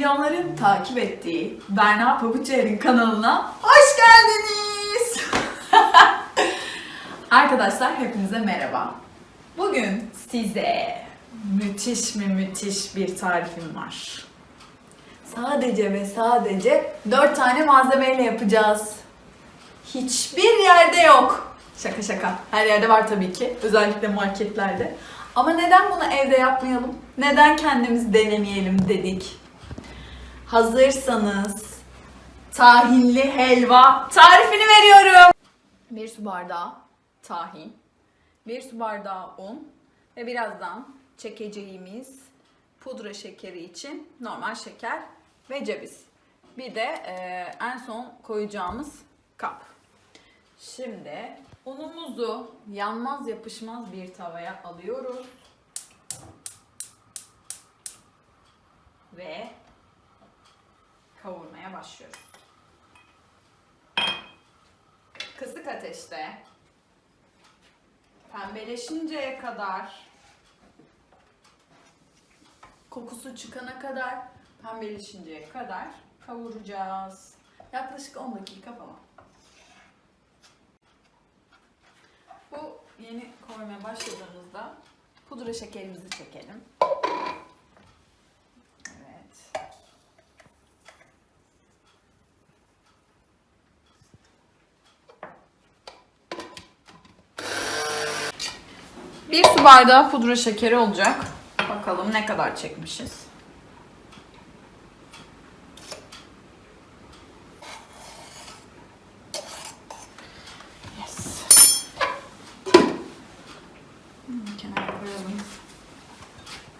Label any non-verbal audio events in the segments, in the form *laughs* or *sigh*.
milyonların takip ettiği Berna Pabuçer'in kanalına hoş geldiniz. *laughs* Arkadaşlar hepinize merhaba. Bugün size müthiş mi müthiş bir tarifim var. Sadece ve sadece 4 tane malzemeyle yapacağız. Hiçbir yerde yok. Şaka şaka. Her yerde var tabii ki. Özellikle marketlerde. Ama neden bunu evde yapmayalım? Neden kendimiz denemeyelim dedik. Hazırsanız tahinli helva tarifini veriyorum. Bir su bardağı tahin, bir su bardağı un ve birazdan çekeceğimiz pudra şekeri için normal şeker ve ceviz. Bir de eee, en son koyacağımız kap. Şimdi unumuzu yanmaz yapışmaz bir tavaya alıyoruz. Ve kavurmaya başlıyoruz. Kısık ateşte pembeleşinceye kadar kokusu çıkana kadar pembeleşinceye kadar kavuracağız. Yaklaşık 10 dakika falan. Bu yeni koymaya başladığımızda pudra şekerimizi çekelim. 2 bardağı pudra şekeri olacak. Bakalım ne kadar çekmişiz.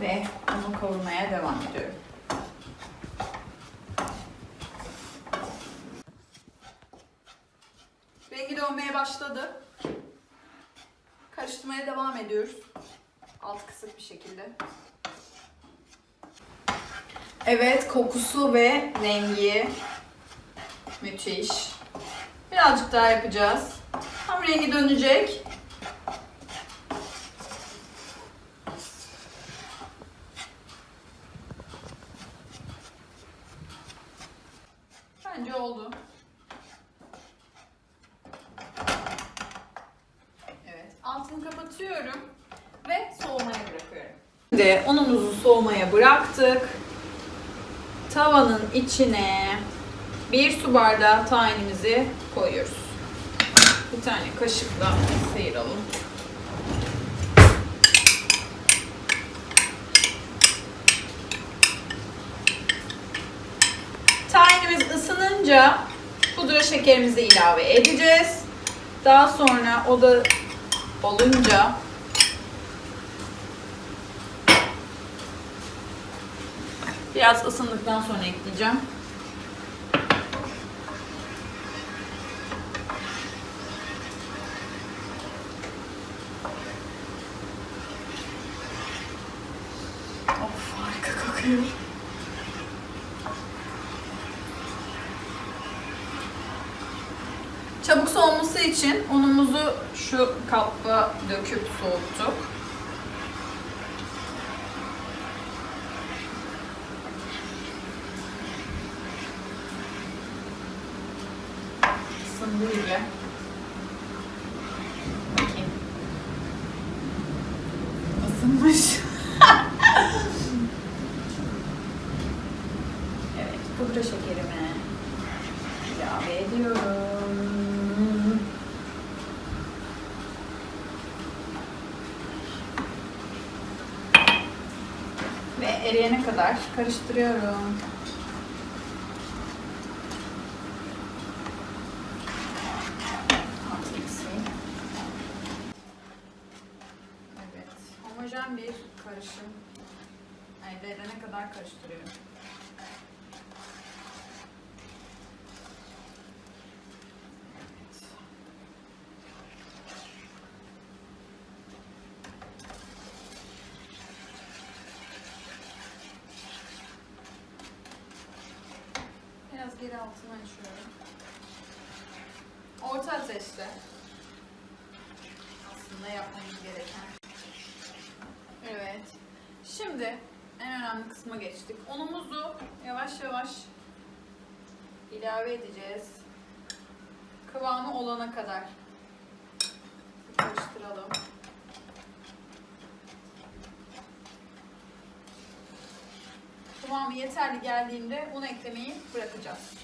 Ve onu kavurmaya devam ediyorum. Rengi dönmeye başladı. Karıştırmaya devam ediyoruz. Alt kısık bir şekilde. Evet, kokusu ve rengi müthiş. Birazcık daha yapacağız. Tam rengi dönecek. Bence oldu. Evet, altını kapatıyorum ve soğumaya bırakıyorum. Şimdi unumuzu soğumaya bıraktık. Tavanın içine bir su bardağı tahinimizi koyuyoruz. Bir tane kaşıkla sıyıralım. Tahinimiz ısınınca pudra şekerimizi ilave edeceğiz. Daha sonra o da olunca biraz ısındıktan sonra ekleyeceğim. Of harika kokuyor. Çabuk soğuması için unumuzu şu kapta döküp soğuttuk. Isınmış. *laughs* evet, pudra şekerimi ilave ediyorum. Ve eriyene kadar karıştırıyorum. Alt eksiği. Evet, homojen bir karışım elde kadar karıştırıyorum. Biraz geri altına açıyorum. Orta ateşte. Aslında yapmamız gereken. Evet. Şimdi en önemli kısma geçtik. Unumuzu yavaş yavaş ilave edeceğiz. Kıvamı olana kadar karıştıralım. Kıvamı yeterli geldiğinde un eklemeyi bırakacağız.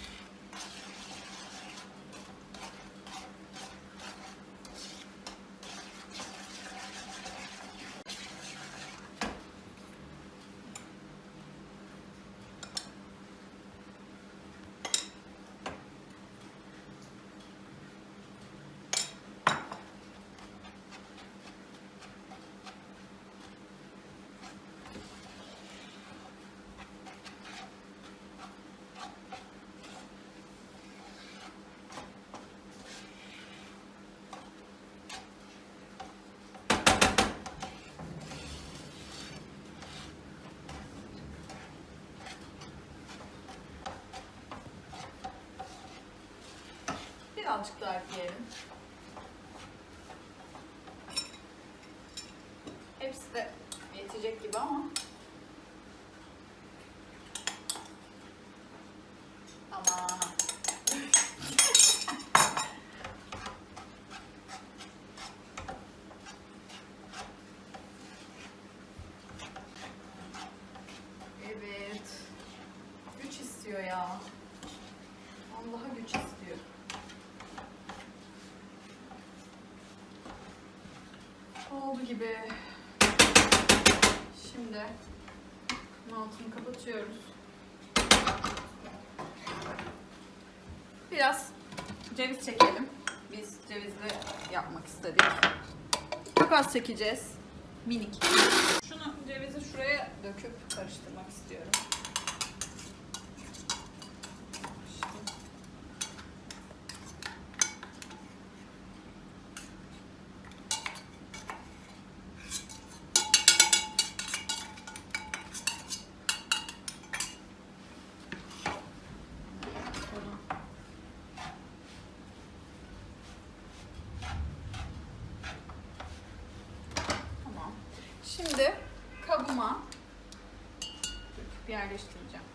Birazcık daha ekleyelim. Hepsi de yetecek gibi ama. Ama Oldu gibi. Şimdi altını kapatıyoruz. Biraz ceviz çekelim. Biz cevizli yapmak istedik. Çok az çekeceğiz. Minik. Şunu cevizi şuraya döküp karıştırmak istiyorum. İşte. Tamam. Şimdi kabıma yerleştireceğim.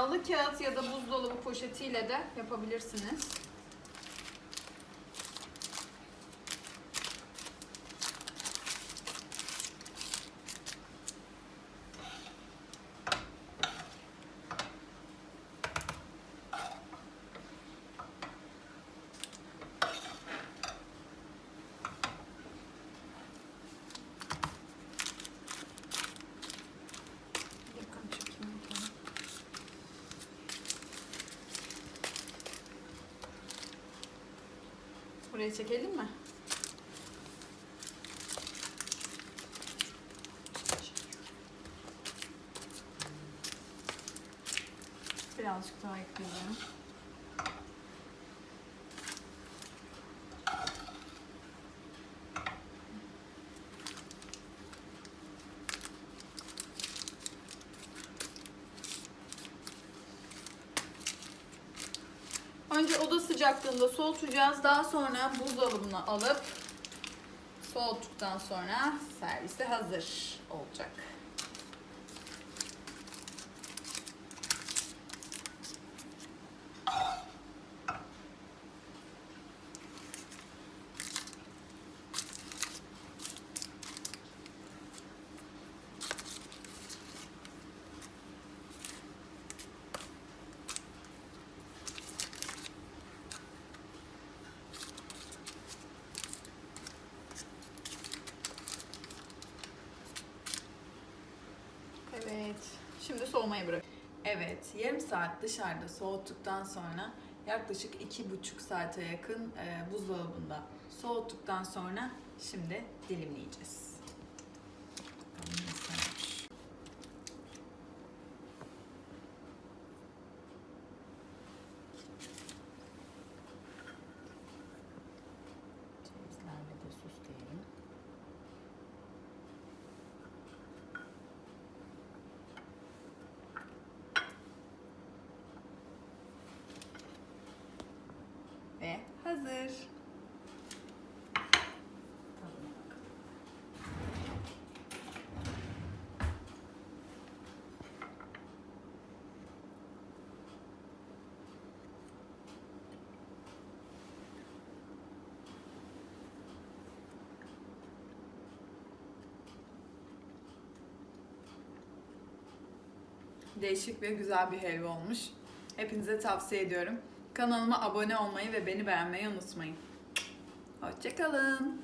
Yağlı kağıt ya da buzdolabı poşetiyle de yapabilirsiniz. Yakın çekeyim bakalım. Buraya çekelim mi? Birazcık daha ekleyeceğim. Önce oda sıcaklığında soğutacağız. Daha sonra buzdolabına alıp soğuttuktan sonra servise hazır olacak. Evet. Şimdi soğumaya bırak. Evet, yarım saat dışarıda soğuttuktan sonra yaklaşık iki buçuk saate yakın e, buzdolabında soğuttuktan sonra şimdi dilimleyeceğiz. Bakalım nasıl olmuş. Hazır. Değişik ve güzel bir helva olmuş. Hepinize tavsiye ediyorum. Kanalıma abone olmayı ve beni beğenmeyi unutmayın. Hoşçakalın.